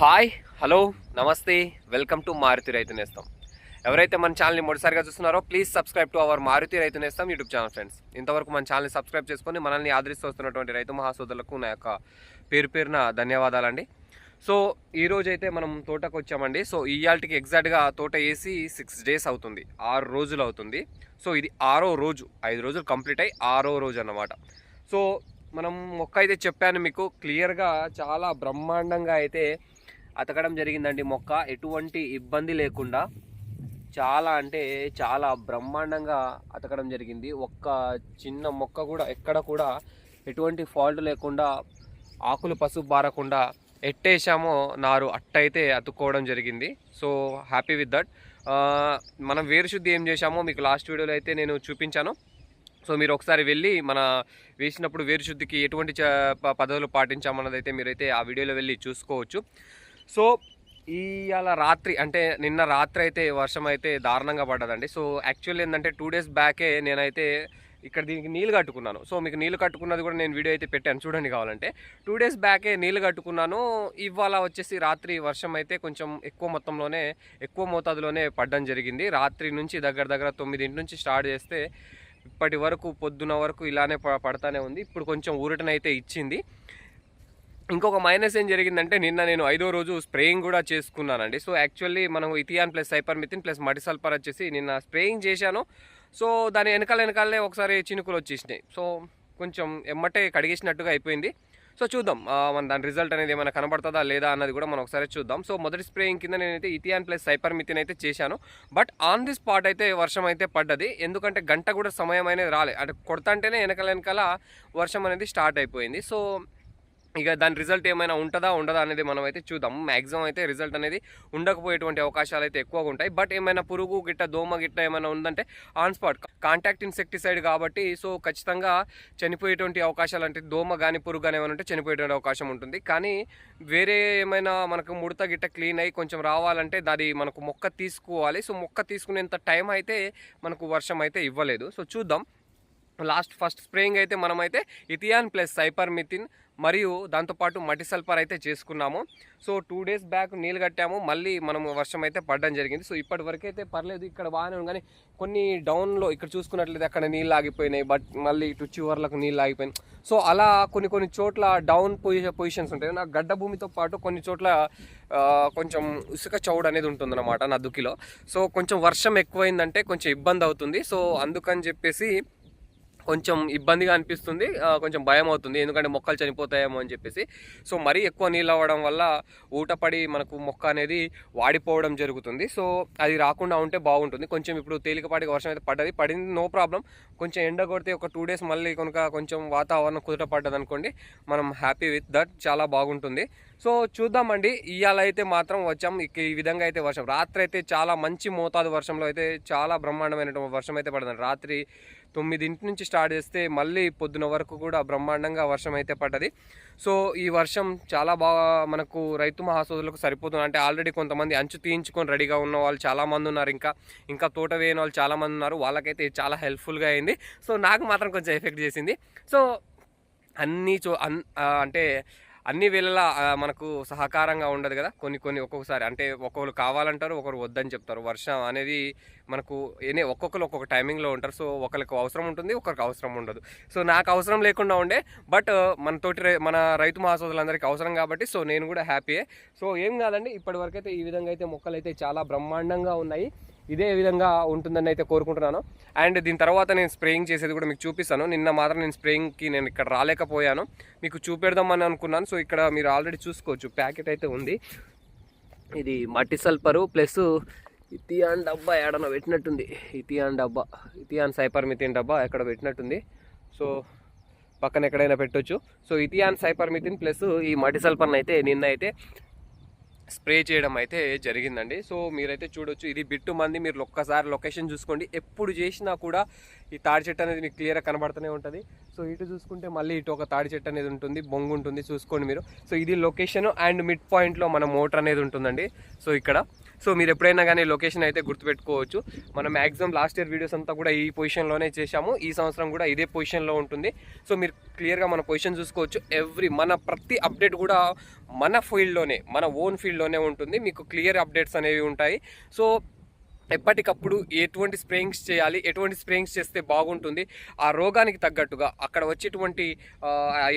Hi hello namaste welcome to Maruti Raithu Nestham. ఎవరైతే మన ఛానల్ని మొదటిసారిగా చూస్తున్నారో please subscribe to our Maruti Raithu Nestham YouTube channel friends ఇంతవరకు మన ఛానల్ని సబ్స్క్రైబ్ చేసుకొని మనల్ని ఆదరిస్తూ వస్తున్నటువంటి రైతు మహాసోదరులకు నా యొక్క పేరు పేరున ధన్యవాదాలండి. సో ఈ అయితే మనం తోటకు వచ్చామండి సో ఇయాల్టికి ఎగ్జాక్ట్గా తోట వేసి సిక్స్ డేస్ అవుతుంది. ఆరు రోజులు అవుతుంది. సో ఇది ఆరో రోజు. ఐదు రోజులు కంప్లీట్ అయ్యి ఆరో రోజు అన్నమాట. సో మనం మొక్క అయితే చెప్పాను మీకు క్లియర్గా చాలా బ్రహ్మాండంగా అయితే అతకడం జరిగిందండి. మొక్క ఎటువంటి ఇబ్బంది లేకుండా చాలా అంటే చాలా బ్రహ్మాండంగా అతకడం జరిగింది. ఒక్క చిన్న మొక్క కూడా ఎక్కడ కూడా ఎటువంటి ఫాల్ట్ లేకుండా ఆకులు పసుపు బారకుండా ఎట్టేసామో నారు అట్టయితే అతుక్కోవడం జరిగింది. So happy with that. మనం వేరుశుద్ధి ఏం చేశామో మీకు లాస్ట్ వీడియోలో అయితే నేను చూపించాను. సో మీరు ఒకసారి వెళ్ళి మన వేసినప్పుడు వేరు శుద్ధికి ఎటువంటి చ- ప- పద్ధతులు పాటించామన్నదైతే మీరైతే ఆ వీడియోలో వెళ్ళి చూసుకోవచ్చు. సో ఇవాళ రాత్రి అంటే నిన్న రాత్రి అయితే వర్షం అయితే దారుణంగా పడ్డదండి. సో యాక్చువల్లీ ఏంటంటే టూ డేస్ బ్యాకే నేనైతే ఇక్కడ దీనికి నీళ్ళు కట్టుకున్నాను. సో మీకు నీళ్ళు కట్టుకున్నది కూడా నేను వీడియో అయితే పెట్టాను చూడండి కావాలంటే. టూ డేస్ బ్యాకే నీళ్ళు కట్టుకున్నాను. ఇవాళ వచ్చేసి రాత్రి వర్షం అయితే కొంచెం ఎక్కువ మొత్తంలోనే ఎక్కువ మోతాదులోనే పడడం జరిగింది. రాత్రి నుంచి దగ్గర దగ్గర తొమ్మిదింటి నుంచి స్టార్ట్ చేస్తే ఇప్పటి వరకు పొద్దున వరకు ఇలానే పడతానే ఉంది. ఇప్పుడు కొంచెం ఊరటనైతే ఇచ్చింది. ఇంకొక మైనస్ ఏం జరిగిందంటే నిన్న నేను ఐదో రోజు స్ప్రేయింగ్ కూడా చేసుకున్నానండి. సో యాక్చువల్లీ మనం ఇథియాన్ ప్లస్ సైపర్మిథిన్ ప్లస్ మడిసల్పర్ వచ్చేసి నిన్న స్ప్రేయింగ్ చేశాను. సో దాని వెనకాల వెనకాలనే ఒకసారి చినుకులు వచ్చేసినాయి. సో కొంచెం ఎమ్మటే కడిగేసినట్టుగా అయిపోయింది. సో చూద్దాం. మన దాని రిజల్ట్ అనేది ఏమైనా కనబడుతుందా లేదా అన్నది కూడా మనం ఒకసారి చూద్దాం. సో మొదటి స్ప్రేయింగ్ కింద నేనైతే ఇథియాన్ ప్లస్ సైపర్మిథిన్ అయితే చేశాను. బట్ ఆన్ ది స్పాట్ అయితే వర్షం అయితే పడ్డది. ఎందుకంటే గంట కూడా సమయం అనేది రాలే. అంటే కొడతంటేనే వెనకాల వెనకాల వర్షం అనేది స్టార్ట్ అయిపోయింది. సో ఇక దాని రిజల్ట్ ఏమైనా ఉంటుందా ఉండదా అనేది మనం అయితే చూద్దాం. మ్యాక్సిమం అయితే రిజల్ట్ అనేది ఉండకపోయేటువంటి అవకాశాలు అయితే ఎక్కువగా ఉంటాయి. బట్ ఏమైనా పురుగు గిట్ట దోమ గిట్ట ఏమైనా ఉందంటే ఆన్ స్పాట్ కాంటాక్ట్ ఇన్సెక్టిసైడ్ కాబట్టి సో ఖచ్చితంగా చనిపోయేటువంటి అవకాశాలు అంటే దోమ కానీ పురుగు కానీ ఏమైనా ఉంటే చనిపోయేటువంటి అవకాశం ఉంటుంది. కానీ వేరే ఏమైనా మనకు ముడత గిట్ట క్లీన్ అయ్యి కొంచెం రావాలంటే దాని మనకు మొక్క తీసుకోవాలి. సో మొక్క తీసుకునేంత టైం అయితే మనకు వర్షం అయితే ఇవ్వలేదు. సో చూద్దాం. లాస్ట్ ఫస్ట్ స్ప్రేయింగ్ అయితే మనమైతే ఇథియాన్ ప్లస్ సైపర్ మిథిన్ మరియు దాంతోపాటు మట్టి సల్ఫర్ అయితే చేసుకున్నాము. సో టూ డేస్ బ్యాక్ నీళ్ళు కట్టాము. మళ్ళీ మనం వర్షం అయితే పడడం జరిగింది. సో ఇప్పటి వరకు అయితే పర్లేదు ఇక్కడ బాగానే ఉంది. కానీ కొన్ని డౌన్లో ఇక్కడ చూసుకున్నట్లయితే అక్కడ నీళ్ళు ఆగిపోయినాయి. బట్ మళ్ళీ ఇటు చివర్లకు నీళ్ళు ఆగిపోయినాయి. సో అలా కొన్ని కొన్ని చోట్ల డౌన్ పొజి పొజిషన్స్ ఉంటాయి. నా గడ్డ భూమితో పాటు కొన్ని చోట్ల కొంచెం ఇసుక చౌడ్ అనేది ఉంటుందన్నమాట నా దుక్కిలో సో కొంచెం వర్షం ఎక్కువైందంటే కొంచెం ఇబ్బంది అవుతుంది. సో అందుకని చెప్పేసి కొంచెం ఇబ్బందిగా అనిపిస్తుంది. కొంచెం భయం అవుతుంది ఎందుకంటే మొక్కలు చనిపోతాయేమో అని చెప్పేసి. సో మరీ ఎక్కువ నీళ్ళు అవ్వడం వల్ల ఊటపడి మనకు మొక్క అనేది వాడిపోవడం జరుగుతుంది. సో అది రాకుండా ఉంటే బాగుంటుంది. కొంచెం ఇప్పుడు తేలికపాటిగా వర్షం అయితే పడ్డది. పడింది నో ప్రాబ్లం. కొంచెం ఎండ కొడితే ఒక టూ డేస్ మళ్ళీ కనుక కొంచెం వాతావరణం కుదుట పడ్డది అనుకోండి మనం హ్యాపీ విత్ దట్. చాలా బాగుంటుంది. సో చూద్దామండి. ఇవాళ అయితే మాత్రం వచ్చాం ఇక ఈ విధంగా అయితే వర్షం. రాత్రి అయితే చాలా మంచి మోతాదు వర్షంలో అయితే చాలా బ్రహ్మాండమైన వర్షం అయితే పడుతుంది రాత్రి తొమ్మిదింటి నుంచి స్టార్ట్ చేస్తే మళ్ళీ పొద్దున వరకు కూడా బ్రహ్మాండంగా వర్షం అయితే పడ్డది. సో ఈ వర్షం చాలా బాగా మనకు రైతు మహాసోదులకు సరిపోతుంది. అంటే ఆల్రెడీ కొంతమంది అంచు తీయించుకొని రెడీగా ఉన్న వాళ్ళు చాలామంది ఉన్నారు. ఇంకా ఇంకా తోట వేయని వాళ్ళు చాలామంది ఉన్నారు. వాళ్ళకైతే చాలా హెల్ప్ఫుల్గా అయింది. సో నాకు మాత్రం కొంచెం ఎఫెక్ట్ చేసింది. సో అన్నీ చూ అన్ అంటే అన్ని వేళలా మనకు సహకారంగా ఉండదు కదా. కొన్ని కొన్ని ఒక్కొక్కసారి అంటే ఒక్కొక్కరు కావాలంటారు ఒకరు వద్దని చెప్తారు. వర్షం అనేది మనకు ఏనే ఒక్కొక్కరు ఒక్కొక్క టైమింగ్లో ఉంటారు. సో ఒకరికి అవసరం ఉంటుంది ఒకరికి అవసరం ఉండదు. సో నాకు అవసరం లేకుండా ఉండే బట్ మన తోటి రై- మన రైతు మహాసోదరులందరికీ అవసరం కాబట్టి సో నేను కూడా హ్యాపీయే. సో ఏం కాదండి ఇప్పటివరకైతే అయితే ఈ విధంగా అయితే మొక్కలు అయితే చాలా బ్రహ్మాండంగా ఉన్నాయి. ఇదే విధంగా ఉంటుందని అయితే కోరుకుంటున్నాను. అండ్ దీని తర్వాత నేను స్ప్రేయింగ్ చేసేది కూడా మీకు చూపిస్తాను. నిన్న మాత్రం నేను స్ప్రేయింగ్కి నేను ఇక్కడ రాలేకపోయాను. మీకు చూపెడదామని అనుకున్నాను. సో ఇక్కడ మీరు ఆల్రెడీ చూసుకోవచ్చు. ప్యాకెట్ అయితే ఉంది. ఇది మట్టి సల్పరు ప్లస్ ఇథియాన్ డబ్బా ఎడనో పెట్టినట్టుంది. ఇథియాన్ డబ్బా. ఇథియాన్ సైపర్మిథిన్ డబ్బా ఎక్కడ పెట్టినట్టుంది. సో పక్కన ఎక్కడైనా పెట్టొచ్చు. సో ఇథియాన్ సైపర్మిథిన్ ప్లస్ ఈ మట్టి సల్ఫర్ని అయితే నిన్న అయితే స్ప్రే చేయడం అయితే జరిగిందండి. సో మీరైతే చూడొచ్చు ఇది బిట్టు మంది మీరు ఒక్కసారి లొకేషన్ చూసుకోండి. ఎప్పుడు చేసినా కూడా ఈ తాడి చెట్టు అనేది మీకు క్లియర్గా కనబడుతూనే ఉంటుంది. సో ఇటు చూసుకుంటే మళ్ళీ ఇటు ఒక తాడి చెట్టు అనేది ఉంటుంది బొంగు ఉంటుంది చూసుకోండి మీరు. సో ఇది లొకేషన్ అండ్ మిడ్ పాయింట్లో మన మోటార్ అనేది ఉంటుందండి. సో ఇక్కడ సో మీరు ఎప్పుడైనా కానీ లొకేషన్ అయితే గుర్తుపెట్టుకోవచ్చు. మనం మ్యాక్సిమం లాస్ట్ ఇయర్ వీడియోస్ అంతా కూడా ఈ పొజిషన్లోనే చేశాము. ఈ సంవత్సరం కూడా ఇదే పొజిషన్లో ఉంటుంది. సో మీరు క్లియర్గా మన పొజిషన్ చూసుకోవచ్చు. ఎవ్రీ మన ప్రతి అప్డేట్ కూడా మన ఫీల్డ్లోనే మన ఓన్ ఫీల్డ్లోనే ఉంటుంది. మీకు క్లియర్ అప్డేట్స్ అనేవి ఉంటాయి. సో ఎప్పటికప్పుడు ఎటువంటి స్ప్రేయింగ్స్ చేయాలి ఎటువంటి స్ప్రేయింగ్స్ చేస్తే బాగుంటుంది ఆ రోగానికి తగ్గట్టుగా అక్కడ వచ్చేటువంటి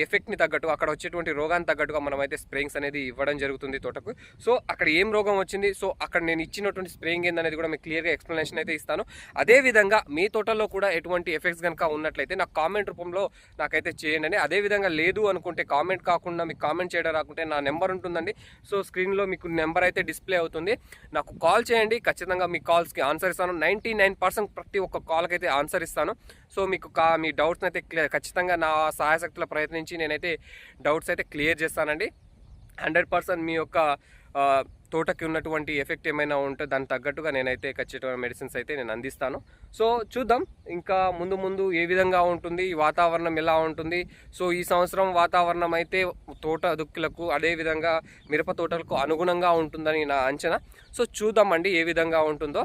ఎఫెక్ట్ని తగ్గట్టు అక్కడ వచ్చేటువంటి రోగానికి తగ్గట్టుగా మనం అయితే స్ప్రేయింగ్స్ అనేది ఇవ్వడం జరుగుతుంది తోటకు. సో అక్కడ ఏం రోగం వచ్చింది సో అక్కడ నేను ఇచ్చినటువంటి స్ప్రేయింగ్ ఏందనేది కూడా మీకు క్లియర్గా ఎక్స్ప్లెనేషన్ అయితే ఇస్తాను. అదేవిధంగా మీ తోటలో కూడా ఎటువంటి ఎఫెక్ట్స్ కనుక ఉన్నట్లయితే నాకు కామెంట్ రూపంలో నాకైతే చేయండి అని అదేవిధంగా లేదు అనుకుంటే కామెంట్ కాకుండా మీకు కామెంట్ చేయడం రాకుంటే నా నెంబర్ ఉంటుందండి. సో స్క్రీన్లో మీకు నెంబర్ అయితే డిస్ప్లే అవుతుంది. నాకు కాల్ చేయండి ఖచ్చితంగా మీ కాల్స్కి ఆన్సర్ ఇస్తాను. నైంటీ నైన్ పర్సెంట్ ప్రతి ఒక్క కాల్కి అయితే ఆన్సర్ ఇస్తాను. సో మీకు కా మీ డౌట్స్ అయితే క్లియర్ ఖచ్చితంగా నా సహాయశక్తుల ప్రయత్నించి నేనైతే డౌట్స్ అయితే క్లియర్ చేస్తానండి. హండ్రెడ్ పర్సెంట్ మీ యొక్క తోటకి ఉన్నటువంటి ఎఫెక్ట్ ఏమైనా ఉంటే దానికి తగ్గట్టుగా నేనైతే ఖచ్చితమైన మెడిసిన్స్ అయితే నేను అందిస్తాను. సో చూద్దాం. ఇంకా ముందు ముందు ఏ విధంగా ఉంటుంది ఈ వాతావరణం ఎలా ఉంటుంది? సో ఈ సంవత్సరం వాతావరణం అయితే తోట దుక్కులకు అదేవిధంగా మిరప తోటలకు అనుగుణంగా ఉంటుందని నా అంచనా. సో చూద్దామండి ఏ విధంగా ఉంటుందో.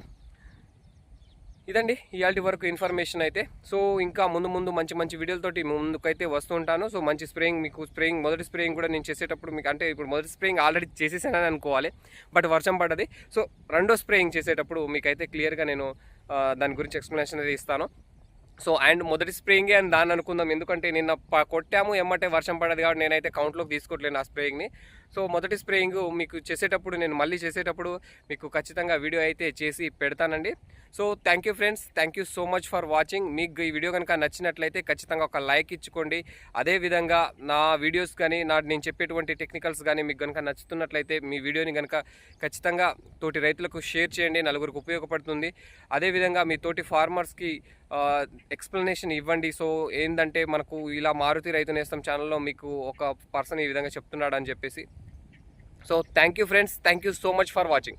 ఇదండి ఇవాళ వరకు ఇన్ఫర్మేషన్ అయితే. సో ఇంకా ముందు ముందు మంచి మంచి వీడియోలతోటి ముందుకైతే వస్తూ ఉంటాను. సో మంచి స్ప్రేయింగ్ మీకు స్ప్రేయింగ్ మొదటి స్ప్రేయింగ్ కూడా నేను చేసేటప్పుడు మీకు అంటే ఇప్పుడు మొదటి స్ప్రేయింగ్ ఆల్రెడీ చేసేసానని అనుకోవాలి. బట్ వర్షం పడ్డది. సో రెండో స్ప్రేయింగ్ చేసేటప్పుడు మీకైతే క్లియర్గా నేను దాని గురించి ఎక్స్ప్లెనేషన్ అయితే ఇస్తాను. సో అండ్ మొదటి స్ప్రేయింగే అని దాన్ని అనుకుందాం. ఎందుకంటే నిన్న కొట్టాము ఎమ్మటే వర్షం పడదు కాబట్టి నేనైతే కౌంట్లోకి తీసుకోవట్లేను ఆ స్ప్రేయింగ్ని. సో మొదటి స్ప్రేయింగ్ మీకు చేసేటప్పుడు నేను మళ్ళీ చేసేటప్పుడు మీకు ఖచ్చితంగా వీడియో అయితే చేసి పెడతానండి. So thank you friends thank you so much for watching. మీకు ఈ వీడియో కనుక నచ్చినట్లయితే ఖచ్చితంగా ఒక లైక్ ఇచ్చుకోండి. అదేవిధంగా నా వీడియోస్ కానీ నా నేను చెప్పేటువంటి టెక్నికల్స్ కానీ మీకు కనుక నచ్చుతున్నట్లయితే మీ వీడియోని కనుక ఖచ్చితంగా తోటి రైతులకు షేర్ చేయండి. నలుగురికి ఉపయోగపడుతుంది. అదేవిధంగా మీ తోటి ఫార్మర్స్కి ఎక్స్ప్లెనేషన్ ఇవ్వండి. సో ఏంటంటే మనకు ఇలా మారుతి రైతు నేస్తం ఛానల్లో మీకు ఒక పర్సన్ ఈ విధంగా చెప్తున్నాడు అని చెప్పేసి So thank you friends. Thank you so much for watching.